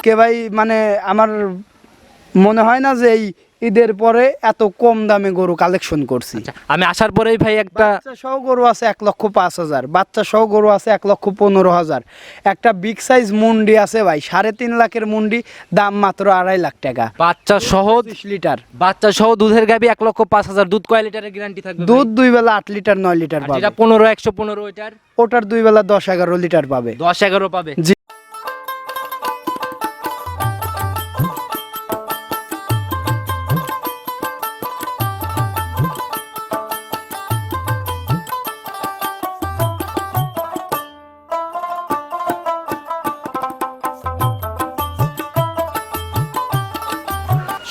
আজকে ভাই মানে আমার মনে হয় না যে এই ঈদের পরে এত কম দামে গরু কালেকশন করছি। আচ্ছা আমি আসার পরেই ভাই একটা সহ গরু আছে এক লক্ষ পাঁচ হাজার বাচ্চা সহ গরু আছে এক লক্ষ পনেরো হাজার। একটা বিগ সাইজ মুন্ডি আছে ভাই সাড়ে তিন লাখের মুন্ডি দাম মাত্র আড়াই লাখ টাকা। বাচ্চা সহ পঁচিশ লিটার। বাচ্চা সহ দুধের গাবি এক লক্ষ পাঁচ হাজার দুধ কয় লিটারের গ্যারান্টি থাকবে দুধ দুই বেলা আট লিটার নয় লিটার পাবে। পনেরো একশো পনেরো ওইটার? ওটার দুই বেলা দশ এগারো লিটার পাবে। দশ এগারো পাবে। জি।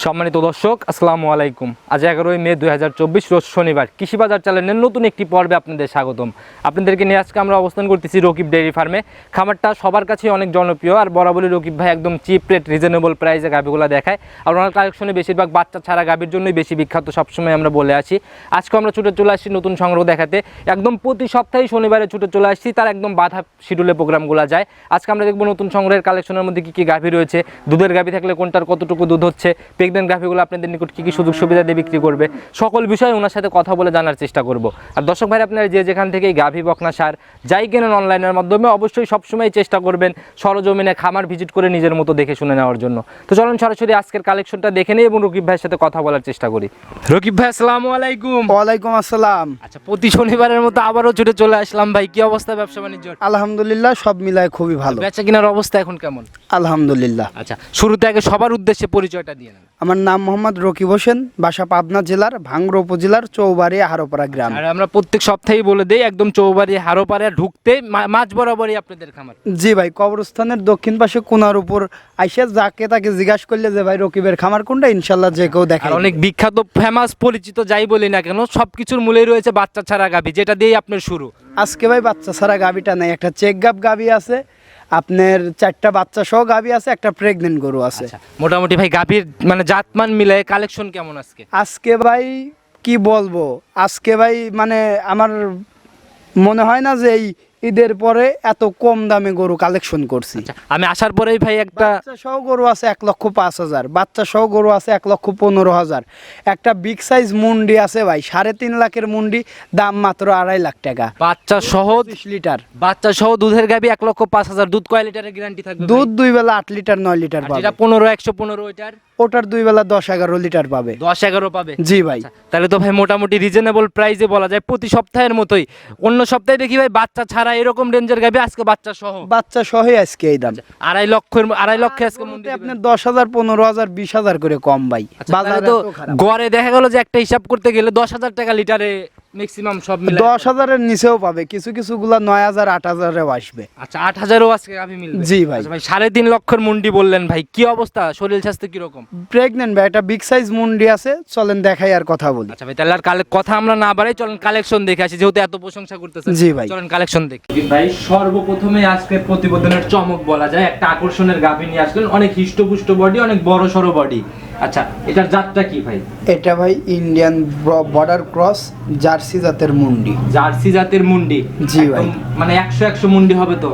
সম্মানিত দর্শক, আসসালামু আলাইকুম। আজ এগারোই মে দুই হাজার চব্বিশ, রোজ শনিবার। কৃষি বাজার চ্যানেলের নতুন একটি পর্বে আপনাদের স্বাগতম। আপনাদেরকে নিয়ে আজকে আমরা অবস্থান করতেছি রকিব ডেয়ারি ফার্মে। খামারটা সবার কাছে অনেক জনপ্রিয়, আর বরাবরই রকিব ভাই একদম চিপ রেট রিজনেবল প্রাইসে গাভিগুলো দেখায়। আর ওনার কালেকশনে বেশিরভাগ বাচ্চা ছাড়া গাভির জন্যই বেশি বিখ্যাত, সবসময় আমরা বলে আসি। আজকে আমরা ছুটে চলে আসছি নতুন সংগ্রহ দেখাতে। একদম প্রতি সপ্তাহে শনিবারে ছুটে চলে আসছি, তার একদম বাধা শিডিউলে প্রোগ্রামগুলো যায়। আজকে আমরা দেখব নতুন সংগ্রহের কালেকশনের মধ্যে কী কী গাভি রয়েছে, দুধের গাভি থাকলে কোনটার কতটুকু দুধ হচ্ছে প্রেগনেন্ট গাভিগুলো আপনাদের নিকট কী কী সুযোগ সুবিধা দিয়ে বিক্রি করবে। সকল বিষয়ে ওনার সাথে কথা বলে জানার চেষ্টা করব। আর দর্শক ভাই আপনারা যে যেখান থেকে গাভি বকনা সার যাই কেনেন অনলাইনের মাধ্যমে অবশ্যই সবসময় চেষ্টা করবেন সরজমিনে খামার ভিজিট করে নিজের মতো দেখে শুনে নেওয়ার জন্য। তো চলুন সরাসরি আজকের কালেকশনটা দেখে নিই এবং রকিব ভাইয়ের সাথে কথা বলার চেষ্টা করি। রকিব ভাই আসসালামু আলাইকুম। ওয়ালাইকুম আসসালাম। আচ্ছা প্রতি শনিবারের মতো আবারও ছুটে চলে আসলাম ভাই। কি অবস্থা ব্যবসা বাণিজ্য আলহামদুলিল্লাহ সব মিলায় খুবই ভালো। বেচা কেনার অবস্থা এখন কেমন? আলহামদুলিল্লাহ। আচ্ছা শুরুতে আগে সবার উদ্দেশ্যে পরিচয়টা দিয়ে নেন। আমার নাম মোহাম্মদ রকিব হোসেন বাসা পাবনা জেলার ভাঙ্গর উপজেলার চৌবাড়ি হারোপাড়া গ্রাম। আর আমরা প্রত্যেক সপ্তাহেই বলে দেই একদম চৌবাড়ি হারোপাড়ে ঢুকতে মা- মাঝ বরাবরই আপনাদের খামার। জি ভাই কবরস্থানের দক্ষিণ পাশে কোনার উপর আইসা যাকে তাকে জিজ্ঞাসা করলে যে ভাই রকিবের খামার কোনটা ইনশাল্লাহ যে কেউ দেখে অনেক বিখ্যাত ফেমাস পরিচিত যাই বলি না কেন সব কিছুর মূলেই রয়েছে বাচ্চা ছাড়া গাভি যেটা দিয়েই আপনার শুরু। আজকে ভাই বাচ্চা ছাড়া গাবিটা নাই একটা চেক গাব গাবি আছে আপনার চারটা বাচ্চা সহ গাভী আছে একটা প্রেগনেন্ট গরু আছে। আচ্ছা মোটামুটি ভাই গাভীর মানে জাতমান মিলে কালেকশন কেমন আজকে? আজকে ভাই কি বলব? আজকে ভাই মানে আমার মনে হয় না যে এই ঈদের পরে এত কম দামে গরু কালেকশন করছি। আচ্ছা আমি আসার পরেই ভাই একটা সহ গরু আছে এক লক্ষ পাঁচ হাজার। বাচ্চা সহ গরু আছে এক লক্ষ পনেরো হাজার। একটা বিগ সাইজ মুন্ডি আছে ভাই সাড়ে তিন লাখের মুন্ডি দাম মাত্র আড়াই লাখ টাকা। বাচ্চা সহ পঁচিশ লিটার। বাচ্চা সহ দুধের গাভি এক লক্ষ পাঁচ হাজার। দুধ কয় লিটারের গ্যারান্টি থাকবে দুধ দুই বেলা আট লিটার নয় লিটার? যেটা পনেরো একশো পনেরো ওইটার ওটার দুই বেলা দশ এগারো লিটার পাবে। দশ এগারো পাবে? জি ভাই। আচ্ছা, তাহলে তো ভাই মোটামুটি রিজনেবল প্রাইসে বলা যায় প্রতি সপ্তাহের মতোই। অন্য সপ্তাহে দেখি ভাই বাচ্চা ছাড়া এরকম রেঞ্জের গাবি আজকে বাচ্চা সহ। বাচ্চা সহই আজকে এই দাম। আড়াই লক্ষের আড়াই লক্ষে আজকে আপনার দশ হাজার পনেরো হাজার বিশ হাজার করে কম ভাই। আচ্ছা, বাজারে তো গড়ে দেখা গেল যে একটা হিসাব করতে গেলে দশ হাজার টাকা লিটারে ম্যাক্সিমাম সব মিলে দশ হাজারের নিচেও পাবে। কিছু কিছু গুলা নয় হাজার আট হাজারেও আসবে। আচ্ছা আট হাজারও আজকে গাভি মিলবে। জি ভাই। আচ্ছা ভাই সাড়ে তিন লক্ষের মুন্ডি বললেন ভাই কি অবস্থা? শরীর স্বাস্থ্য কীরকম? প্রেগনেন্ট ভাই একটা বিগ সাইজ মুন্ডি আছে চলেন দেখাই আর কথা বলি। আচ্ছা ভাই তাহলে আর কালে- কথা আমরা না বাড়াই চলেন কালেকশন দেখে আসি যেহেতু এত প্রশংসা করতেছেন। জি ভাই। চলেন কালেকশন দেখি। ভাই সর্বপ্রথমে আজকে প্রতিবেদনের চমক বলা যায় একটা আকর্ষণের গাভি নিয়ে আসলেন অনেক হিষ্টপুষ্ট বডি অনেক বড় সড়ো বডি আচ্ছা এটার জাতটা কি ভাই? এটা ভাই ইন্ডিয়ান বর্ডার ক্রস জার্সি জাতের মুন্ডি। জার্সি জাতের মুন্ডি? জি ভাই। মানে একশো একশো মুন্ডি হবে তো?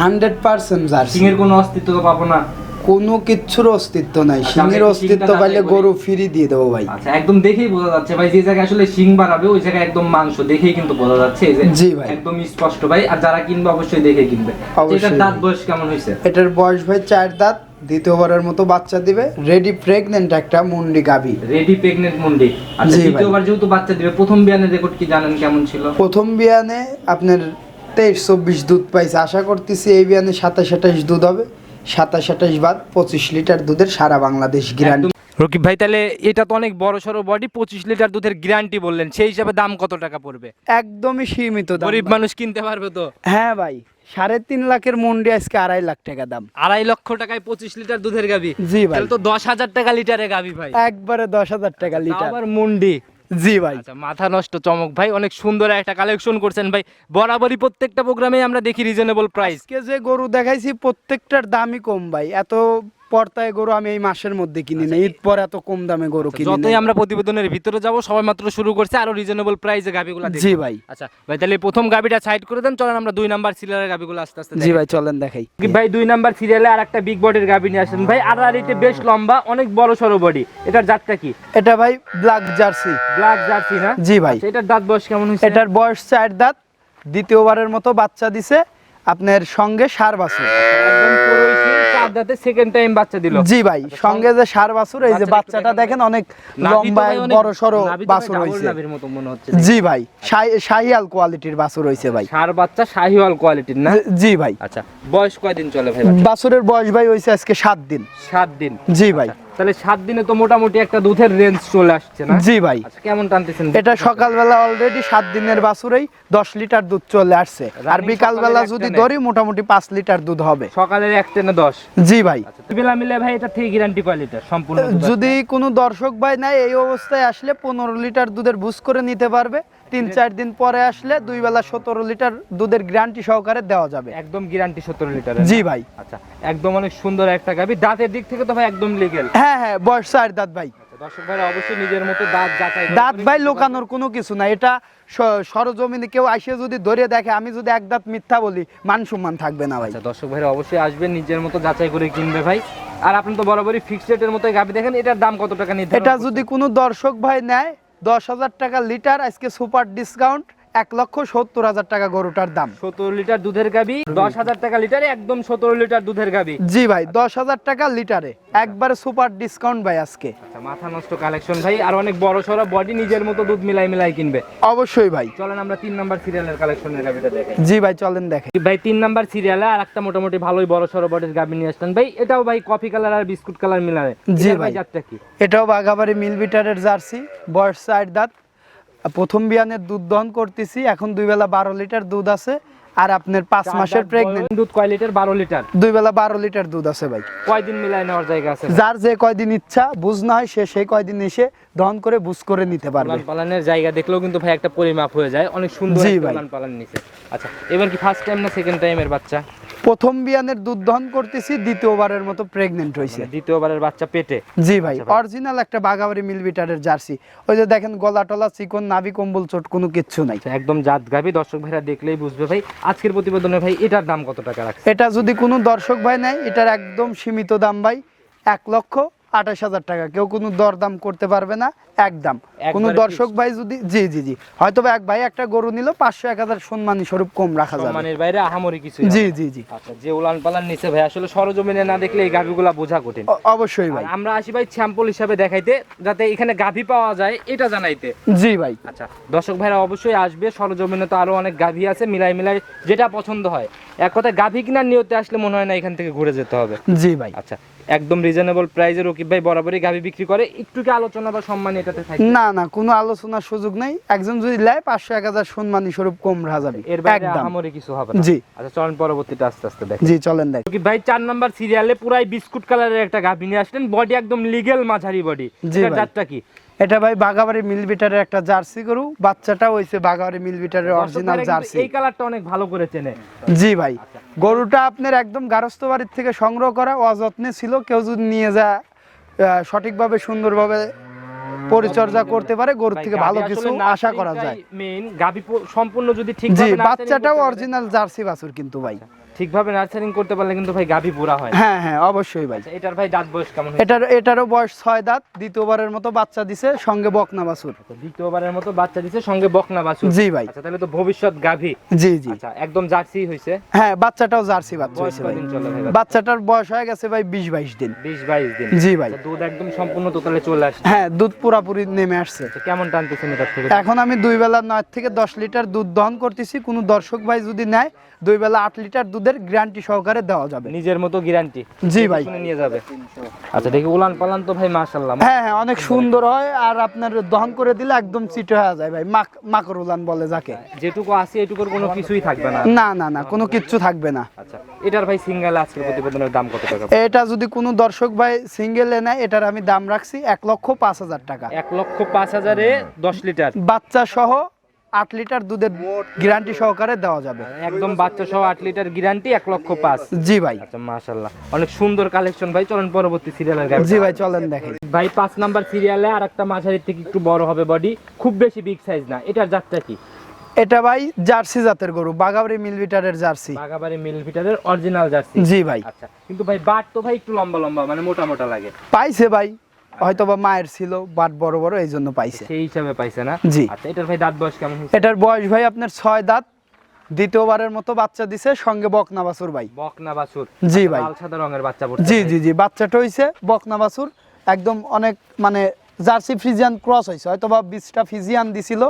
হান্ড্রেড পার্সেন্ট জার্সি সিংয়ের কোনো অস্তিত্ব তো পাবো না। কোনো কিচ্ছুর অস্তিত্ব নাই। আচ্ছা, সিংহের অস্তিত্ব পাইলে গরু ফিরি দিয়ে দেবো ভাই। আচ্ছা একদম দেখেই বোঝা যাচ্ছে ভাই যে জায়গায় আসলে শিং বাড়াবে ওই জায়গায় একদম মাংস দেখেই কিন্তু বোঝা যাচ্ছে যে জি ভাই। একদম স্পষ্ট ভাই আর যারা কিনবে অবশ্যই দেখে কিনবে। অবশ্যই। এটার দাঁত বয়স কেমন হয়েছে এটার বয়স ভাই চার দাঁত দ্বিতীয়বারের মতো বাচ্চা দিবে। রেডি প্রেগনেন্ট একটা মুন্ডি গাবি রেডি প্রেগনেন্ট মুন্ডি। আচ্ছা জি ভাই। দ্বিতীয়বার যেহেতু বাচ্চা দিবে প্রথম বিয়ানের রেকর্ড কি জানেন কেমন ছিল? প্রথম বিয়ানে আপনার তেইশ চব্বিশ দুধ পাইছে। আশা করতেছি এই বিয়ানে সাতাশ আঠাশ দুধ হবে। সাতাশ আঠাশ বাদ পঁচিশ লিটার দুধের সারা বাংলাদেশ গ্যারান্টি রকিব ভাই তাহলে এটা তো অনেক বড় সড়ো বডি পঁচিশ লিটার দুধের গ্যারান্টি বললেন সেই হিসাবে দাম কত টাকা পড়বে? একদমই সীমিত দাম। গরিব মানুষ কিনতে পারবে তো? হ্যাঁ ভাই সাড়ে তিন লাখের মুন্ডি আজকে আড়াই লাখ টাকা দাম। আড়াই লক্ষ টাকায় পঁচিশ লিটার দুধের গাবি? জি ভাই। তো দশ হাজার টাকা লিটারে গাবি ভাই। একবারে দশ হাজার টাকা লিটার। আবার মুন্ডি। জি ভাই। আচ্ছা মাথা নষ্ট চমক ভাই অনেক সুন্দর একটা কালেকশন করছেন ভাই। বরাবরই প্রত্যেকটা প্রোগ্রামে আমরা দেখি রিজনেবল প্রাইস কে যে গরু দেখাইছি প্রত্যেকটার দামই কম ভাই। এত পর্তায় গরু আমি এই মাসের মধ্যে কিনি না ঈদ পর এত কম দামে গরু কিনি যতই আমরা প্রতিবেদনের ভিতরে যাব সবাই মাত্র শুরু করছে আরও রিজনেবল প্রাইসে গাবিগুলো জি ভাই। আচ্ছা ভাই তাহলে প্রথম গাবিটা সাইড করে দেন চলেন আমরা দুই নাম্বার সিরিয়ালের গাবিগুলো আস্তে আস্তে জি ভাই চলেন দেখাই। ভাই দুই নাম্বার সিরিয়ালে আর একটা বিগ বডির গাবি নিয়ে আসেন। ভাই আড়াআড়িতে বেশ লম্বা অনেক বড় সড়ো বডি এটার জাতটা কি? এটা ভাই ব্ল্যাক জার্সি ব্ল্যাক জার্সি না? জি ভাই। আচ্ছা, এটার দাঁত বয়স কেমন হয়েছে? এটার বয়স চার দাঁত দ্বিতীয়বারের মতো বাচ্চা দিছে আপনার সঙ্গে সার চার দাঁতে সেকেন্ড টাইম বাচ্চা দিল। জি ভাই সঙ্গে যে সার বাছুর এই যে বাচ্চাটা দেখান। অনেক লম্বা বড় সরো বাছুর হচ্ছে। জি ভাই শাহিয়াল কোয়ালিটির বাছুর হইছে ভাই। সার বাচ্চা শাহিয়াল কোয়ালিটির না? জি ভাই। আচ্ছা বয়স কয়দিন চলে ভাই? বাছুরের বয়স ভাই হয়েছে আজকে সাত দিন। সাত দিন। জি ভাই। তাহলে সাত দিনে তো মোটামুটি একটা দুধের রেঞ্জ চলে আসছে না? জি ভাই। আচ্ছা কেমন টানতেছেন এটা সকালবেলা অলরেডি সাত দিনের বাছুরেই দশ লিটার দুধ চলে আসছে। আর বিকালবেলা যদি ধরি মোটামুটি পাঁচ লিটার দুধ হবে। সকালের এক টেনে দশ। জি ভাই। আচ্ছা বেলা মিলে ভাই এটা থেকে গ্যারান্টি কয় লিটার? সম্পূর্ণ যদি কোনো দর্শক ভাই নাই এই অবস্থায় আসলে পনেরো লিটার দুধের বুস করে নিতে পারবে। তিন চার দিন পরে আসলে দুই বেলা সতেরো লিটার দুধের গ্যারান্টি সহকারে দেওয়া যাবে। একদম গ্যারান্টি সত্তর লিটার জি ভাই। আচ্ছা একদম অনেক সুন্দর একটা গাবি দাঁতের দিক থেকে তো ভাই একদম লিগেল হ্যাঁ হ্যাঁ বয়স চার দাঁত ভাই। দর্শক ভাইরা অবশ্যই নিজের মতো দাঁত যাচাই দাঁত ভাই লোকানোর কোনো কিছু না। এটা সরজমিনে কেউ আসে যদি ধরে দেখে আমি যদি এক দাঁত মিথ্যা বলি মান সম্মান থাকবে না ভাই। আচ্ছা দর্শক ভাইরা অবশ্যই আসবেন নিজের মতো যাচাই করে কিনবে ভাই। আর আপনি তো বরাবরই ফিক্সড রেটের মতো গাবি দেখেন এটার দাম কত টাকা নির্ধারণ এটা যদি কোনো দর্শক ভাই নেয় দশ হাজার টাকা লিটার আজকে সুপার ডিসকাউন্ট। এক লক্ষ সত্তর হাজার টাকা গরুটার দাম। সতেরো লিটার দুধের গাবি দশ হাজার টাকা লিটারে একদম সতেরো লিটার দুধের গাবি। জি ভাই দশ হাজার টাকা লিটারে। একবারে সুপার ডিসকাউন্ট ভাই আজকে। আচ্ছা মাথা নষ্ট কালেকশন ভাই আর অনেক বড় সড়ো বডি নিজের মতো দুধ মিলাই মিলাই কিনবে। অবশ্যই ভাই। চলেন আমরা তিন নাম্বার সিরিয়ালের কালেকশনের গাবিটা দেখাই। জি ভাই চলেন দেখে ভাই তিন নাম্বার সিরিয়ালে আর একটা মোটামুটি ভালোই বড় সড়ো বডির গাবি নিয়ে আসতেন ভাই এটাও ভাই কফি কালার আর বিস্কুট কালার মিলাবে। জি ভাই। জাতটা কি? এটাও বাঘাবাড়ি মিল বিটারের জার্সি বয়স চার দাঁত প্রথম বিয়ানের দুধ দহন করতেছি এখন দুই বেলা বারো লিটার দুধ আছে আর আপনার পাঁচ মাসের প্রেগনেন্ট দুধ কয় লিটার? বারো লিটার। দুই বেলা বারো লিটার দুধ আছে ভাই। কয়দিন মিলাই নেওয়ার জায়গা আছে যার যে কয়দিন ইচ্ছা বুঝ না হয় সে সেই কয়দিন এসে দহন করে বুঝ করে নিতে পারবে। পালানের জায়গা দেখলেও কিন্তু ভাই একটা পরিমাপ হয়ে যায়। অনেক সুন্দর একটা পালান নিচে আচ্ছা এবার কি ফার্স্ট টাইম না সেকেন্ড টাইমের বাচ্চা? প্রথম বিয়ানের দুধ দহন করতেছি দ্বিতীয়বারের মতো প্রেগনেন্ট হয়েছে মানে দ্বিতীয়বারের বাচ্চা পেটে? জি ভাই আচ্ছা অরিজিনাল একটা বাগাবাড়ি মিলবিটারের জার্সি। ওই যে দেখেন গলা টলা চিকন নাভি কম্বল চোট কোনো কিচ্ছু নাই। আচ্ছা, একদম জাত গাবি দর্শক ভাইরা দেখলেই বুঝবে ভাই আজকের প্রতিবেদনে ভাই এটার দাম কত টাকা রাখছে এটা যদি কোনো দর্শক ভাই নেয় এটার একদম সীমিত দাম ভাই এক লক্ষ আঠাশ হাজার টাকা। কেউ কোনো দরদাম করতে পারবে না একদম। কোনো দর্শক ভাই যদি জি জি জি। হয়তো এক ভাই একটা গরু নিল পাঁচশো এক হাজার সম্মানী স্বরূপ কম রাখা যাবে। সম্মানের বাইরে আহামরি কিছু জি জি জি। আচ্ছা যে উলান পালান নিচে ভাই আসলে সরজমিনে না দেখলে এই গাভিগুলা বোঝা কঠিন। অবশ্যই ভাই। আমরা আসি ভাই স্যাম্পল হিসাবে দেখাইতে যাতে এখানে গাভি পাওয়া যায় এটা জানাইতে। জি ভাই। আচ্ছা দর্শক ভাইরা অবশ্যই আসবে সরজমিনে তো আরও অনেক গাভি আছে মিলাই মিলাই যেটা পছন্দ হয়। এক কথায় গাভি কিনার নিয়তে আসলে মনে হয় না এখান থেকে ঘুরে যেতে হবে। জি ভাই। আচ্ছা একদম রিজনেবল প্রাইসে রকিব ভাই বরাবরই গাভি বিক্রি করে। একটু কি আলোচনা বা সম্মান এটাতে থাকে? না না কোনো আলোচনার সুযোগ নাই। একজন যদি লেয় পাঁচশো এক হাজার সম্মানী স্বরূপ কম রাখা যাবে এর বাইরে একদম। আহামরি কিছু হবে না। জি। আচ্ছা চলেন পরবর্তীটা আস্তে আস্তে দেখ। জি চলেন দেখ। রকিব ভাই চার নাম্বার সিরিয়ালে পুরাই বিস্কুট কালারের একটা গাভি নিয়ে আসলেন। বডি একদম লিগেল মাঝারি বডি এটা। জাতটা কি? এটা ভাই বাগাবাড়ি মিল বিটারের একটা জার্সি গরু। বাচ্চাটা হইছে বাগাবাড়ি মিল বিটারের অরিজিনাল জার্সি। এই কালারটা অনেক ভালো করে চেনে। জি ভাই গরুটা আপনার একদম গারস্থ বাড়ির থেকে সংগ্রহ করা অযত্নে ছিল কেউ যদি নিয়ে যা সঠিকভাবে সুন্দরভাবে পরিচর্যা করতে পারে গরুর থেকে ভালো কিছু আশা করা যায়। মেইন প- সম্পূর্ণ যদি জি ঠিকভাবে nurturing বাচ্চাটাও অরিজিনাল জার্সি বাছুর কিন্তু ভাই। ঠিকভাবে নার্সারিং করতে পারলে কিন্তু ভাই গাভি পুরা হয় হ্যাঁ হ্যাঁ অবশ্যই ভাই। আচ্ছা, এটার ভাই দাঁত বয়স কেমন এটার এটারও বয়স ছয় দাঁত দ্বিতীয়বারের মতো বাচ্চা দিছে সঙ্গে বকনা বাছুর। আচ্ছা, দ্বিতীয়বারের মতো বাচ্চা দিছে সঙ্গে বকনা বাছুর। জি ভাই। আচ্ছা তাহলে তো ভবিষ্যৎ গাভি। জি জি। আচ্ছা একদম জার্সি হইছে। হ্যাঁ বাচ্চাটাও জার্সি বাচ্চা হয়েছে ভাই। বাচ্চাটার বয়স হয়ে গেছে ভাই বিশ বাইশ দিন। বিশ বাইশ দিন। জি ভাই। আচ্ছা, দুধ একদম সম্পূর্ণ তোতালে চলে আসছে। হ্যাঁ দুধ পুরাপুরি নেমে আসছে। কেমন টানতেছেন এটার থেকে? এখন আমি দুই বেলা নয় থেকে দশ লিটার দুধ দহন করতেছি। কোনো দর্শক ভাই যদি নেয় দুই বেলা আট লিটার দুধের গ্যারান্টি সহকারে দেওয়া যাবে। নিজের মতো গ্যারান্টি জি ভাই। নিয়ে যাবে। আচ্ছা দেখি উলান পালান তো ভাই মাশাল্লাহ হ্যাঁ হ্যাঁ অনেক সুন্দর হয় আর আপনার দহন করে দিলে একদম চিটে হয়ে যায় ভাই। মাক মাকর উলান বলে যাকে। যেটুকু আছে এটুকুর কোনো কিছুই থাকবে না। না না না কোনো কিচ্ছু থাকবে না। আচ্ছা এটার ভাই সিঙ্গেল আজকের প্রতিবেদনের দাম কত টাকা? এটা যদি কোনো দর্শক ভাই সিঙ্গেলে নেয় এটার আমি দাম রাখছি এক লক্ষ পাঁচ হাজার টাকা। এক লক্ষ পাঁচ হাজারে দশ লিটার। বাচ্চা সহ আট লিটার দুধের গ্যারান্টি সহকারে দেওয়া যাবে। একদম বাচ্চা সহ আট লিটার গ্যারান্টি এক লক্ষ পাঁচ। জি ভাই। আচ্ছা মাশাল্লাহ অনেক সুন্দর কালেকশন ভাই চলেন পরবর্তী সিরিয়ালের জি ভাই চলেন দেখেন। ভাই পাঁচ নাম্বার সিরিয়ালে আর একটা মাঝারির থেকে একটু বড় হবে বডি খুব বেশি বিগ সাইজ না। এটার জাতটা কি? এটা ভাই জার্সি জাতের গরু বাগাবরি মিলভিটারের জার্সি। বাগাবাড়ি মিল ভিটারের অরিজিনাল জার্সি। জি ভাই। আচ্ছা কিন্তু ভাই বাট তো ভাই একটু লম্বা লম্বা মানে মোটা মোটা লাগে। পাইছে ভাই। হয়তো বা মায়ের ছিল বাট বড় বড় এই জন্য পাইছে। সেই হিসাবে পাইছে না? জি। আচ্ছা এটার ভাই দাঁত বয়স কেমন এটার বয়স ভাই আপনার ছয় দাঁত দ্বিতীয়বারের মতো বাচ্চা দিছে সঙ্গে বকনা বাছুর ভাই। বকনা বাছুর। জি আচ্ছা, ভাই। লাল সাদা রঙের বাচ্চা জি জি জি বাচ্চাটা হইছে বকনা বাছুর একদম অনেক মানে জার্সি ফ্রিজিয়ান ক্রস হয়েছে হয়তো বা বিশটা ফিজিয়ান দিছিল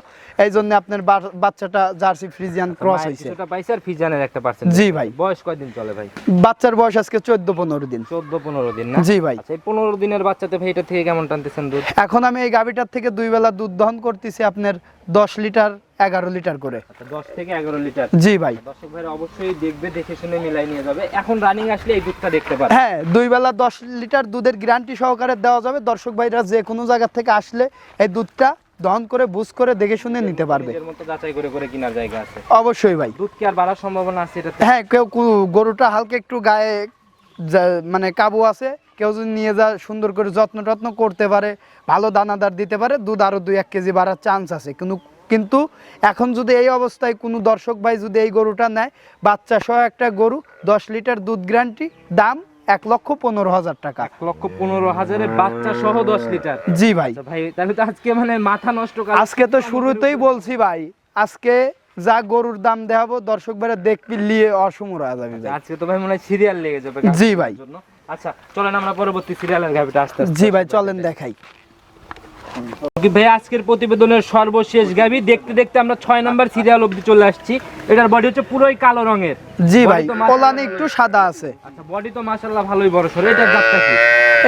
এই জন্য আপনার বাচ্চাটা জার্সি ফ্রিজিয়ান ক্রস মায়ের হয়েছে। ফিজানের একটা পার্সেন্ট জি ভাই। বয়স কয়দিন চলে ভাই? বাচ্চার বয়স আজকে চোদ্দ পনেরো দিন। চোদ্দ পনেরো দিন না? জি ভাই। আচ্ছা এই পনেরো দিনের বাচ্চাতে ভাই এটা থেকে কেমন টানতেছেন দুধ? এখন আমি এই গাভিটার থেকে দুই বেলা দুধ দহন করতেছি আপনার দশ লিটার এগারো লিটার করে। আচ্ছা দশ থেকে এগারো লিটার। জি ভাই। দর্শক ভাইরা অবশ্যই দেখবে দেখে শুনে মিলাই নিয়ে যাবে। এখন রানিং আসলে এই দুধটা দেখতে পারে হ্যাঁ দুই বেলা দশ লিটার দুধের গ্যারান্টি সহকারে দেওয়া যাবে। দর্শক ভাইরা যে কোনো জায়গা থেকে আসলে এই দুধটা দহন করে বুঝ করে দেখে শুনে নিতে পারবে। যাচাই করে করে কেনার জায়গা আছে। অবশ্যই ভাই। দুধ কি আর বাড়ার সম্ভাবনা আছে হ্যাঁ কেউ গরুটা হালকা একটু গায়ে মানে কাবু আছে কেউ যদি নিয়ে যা সুন্দর করে যত্ন টত্ন করতে পারে ভালো দানাদার দিতে পারে দুধ আরও দুই এক কেজি বাড়ার চান্স আছে। কিন্তু কিন্তু এখন যদি এই অবস্থায় কোনো দর্শক ভাই যদি এই গরুটা নেয় বাচ্চা সহ একটা গরু দশ লিটার দুধ গ্যারান্টি দাম এক লক্ষ পনেরো হাজার টাকা। এক লক্ষ পনেরো হাজারের বাচ্চা সহ দশ লিটার। জি ভাই। আচ্ছা ভাই তাহলে তো আজকে মানে মাথা নষ্ট করা আজকে তো শুরুতেই বলছি ভাই আজকে যা গরুর দাম দেখাবো দর্শক ভাইরা দেখবি লিয়ে অসমর যাবে আজকে তো ভাই মনে হয় সিরিয়াল লেগে যাবে জি ভাই। আচ্ছা চলেন আমরা পরবর্তী সিরিয়ালের গাভিটা আসতে জি ভাই চলেন দেখাই। ভাই আজকের প্রতিবেদনের সর্বশেষ গাভি দেখতে দেখতে আমরা ছয় নাম্বার সিরিয়াল অবধি চলে আসছি। এটার বডি হচ্ছে পুরোই কালো রঙের। জি ভাই ওলানে একটু সাদা আছে। আচ্ছা বডি তো মাশাআল্লাহ ভালোই বড় সরো। এটার জাতটা কি?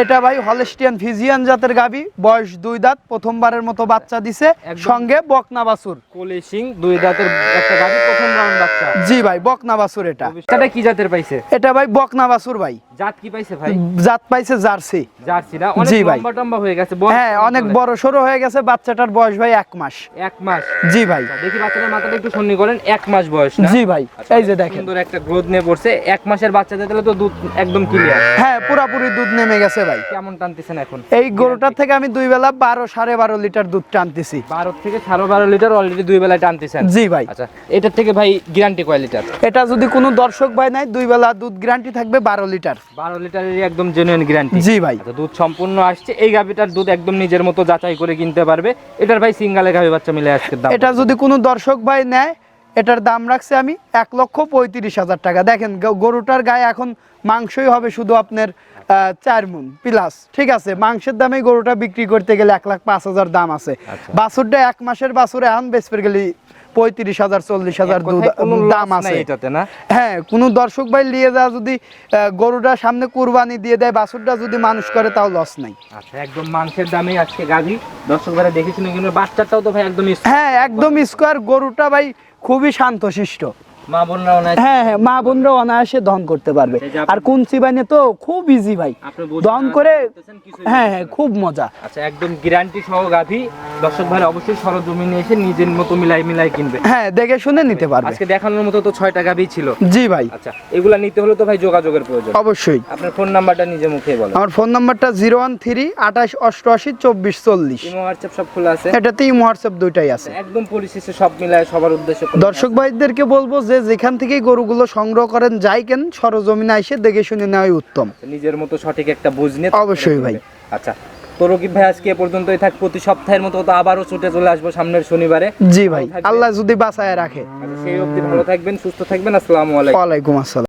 এটা ভাই হলেস্টিয়ান ফিজিয়ান জাতের গাবি। বয়স দুই দাঁত প্রথমবারের মতো বাচ্চা দিছে। সঙ্গে বকনা বাছুর। কোলে সিং দুই দাঁতের একটা গাভি প্রথম রাউন্ড বাচ্চা। জি ভাই বকনা বাছুর এটা। এটা কি জাতের পাইছে? এটা ভাই বকনা বাছুর ভাই। জাত কি পাইছে ভাই? জাত পাইছে জার্সি। জার্সি না অনেক লম্বা টম্বা হয়ে গেছে হ্যাঁ অনেক বড় সড়ো হয়ে গেছে বাচ্চাটার বয়স ভাই এক মাস। এক মাস? জি ভাই। দেখি বাচ্চাটার মাথাটা একটু সন্নি করেন এক মাস বয়স না? জি ভাই আচ্ছা, এই যে দেখেন। সুন্দর একটা গ্রোথ নিয়ে পড়ছে এক মাসের বাচ্চা দিলে তো দুধ একদম ক্লিয়ার হ্যাঁ পুরাপুরি দুধ নেমে গেছে ভাই। কেমন টানতেছেন এখন? এই গরুটার থেকে আমি দুই বেলা বারো সাড়ে বারো লিটার দুধ টানতেছি। বারো থেকে সাড়ে বারো লিটার অলরেডি দুই বেলায় টানতেছেন? জি ভাই। আচ্ছা এটার থেকে ভাই গ্যারান্টি কয় লিটার? এটা যদি কোনো দর্শক ভাই নাই দুই বেলা দুধ গ্যারান্টি থাকবে বারো লিটার। বারো লিটারেরই একদম জেনুইন গ্যারান্টি জি ভাই। আচ্ছা দুধ সম্পূর্ণ আসছে এই গাভিটার দুধ একদম নিজের মতো যাচাই করে কিনতে পারবে। এটার ভাই সিঙ্গালে গাভি বাচ্চা মিলে আজকের দাম। এটা যদি কোনো দর্শক ভাই নেয় এটার দাম রাখছে আমি এক লক্ষ পঁয়ত্রিশ হাজার টাকা। দেখেন গরুটার গায়ে এখন মাংসই হবে শুধু আপনার চার মুন প্লাস ঠিক আছে মাংসের দামে গরুটা বিক্রি করতে গেলে এক লাখ পাঁচ হাজার দাম আছে। আচ্ছা। বাছুরটা এক মাসের বাছুর এখন বেচপের গেলে পঁয়ত্রিশ হাজার চল্লিশ হাজার দাম আছে। এটাতে না? হ্যাঁ কোনো দর্শক ভাই নিয়ে যা যদি গরুটা সামনে কুরবানি দিয়ে দেয় বাছুরটা যদি মানুষ করে তাও লস নাই। আচ্ছা একদম মাংসের দামে আজকে গাভি। দর্শক ভাই দেখেছিলেন কিন্তু বাচ্চাটাও তো ভাই একদম হ্যাঁ একদম স্কোয়ার গরুটা ভাই খুবই শান্তশিষ্ট। হ্যাঁ হ্যাঁ মা বোনরা অনায়াসে দহন করতে পারবে। আর কুঞ্চি তো খুব ইজি ভাই। দহন করে হ্যাঁ হ্যাঁ খুব মজা। আচ্ছা একদম গ্যারান্টি সহ গাভি দর্শক ভাইরা অবশ্যই সরজমিনে এসে নিজের মতো মিলাই মিলাই কিনবে। হ্যাঁ দেখে শুনে নিতে পারবে। আজকে দেখানোর মতো তো ছয়টা গাভি ছিল। জি ভাই। আচ্ছা এগুলা নিতে হলে তো ভাই যোগাযোগের প্রয়োজন। অবশ্যই। আপনার ফোন নাম্বারটা নিজে মুখে বলেন। আমার ফোন নাম্বারটা জিরো ওয়ান থ্রি আঠাশ অষ্টআশি চব্বিশ চল্লিশ। ইমো হোয়াটসঅ্যাপ সব খোলা আছে? এটাতেই হোয়াটসঅ্যাপ দুইটাই আছে। একদম পরিশেষে সব মিলায় সবার উদ্দেশ্য দর্শক ভাইদেরকে বলব যে যেখান থেকে গরুগুলো সংগ্রহ করেন যাই কেন সরজমিনে এসে দেখে শুনে নেওয়াই উত্তম। নিজের মতো সঠিক একটা বুঝ নিয়ে অবশ্যই ভাই। আচ্ছা তো রকিব ভাই আজকে এ পর্যন্তই থাক। প্রতি সপ্তাহের মতো তো আবারও ছুটে চলে আসব সামনের শনিবারে। জি ভাই আল্লাহ যদি বাঁচায় রাখে। আচ্ছা, সেই অবধি ভালো থাকবেন সুস্থ থাকবেন। আসসালামু আলাইকুম। ওয়ালাইকুম আসসালাম।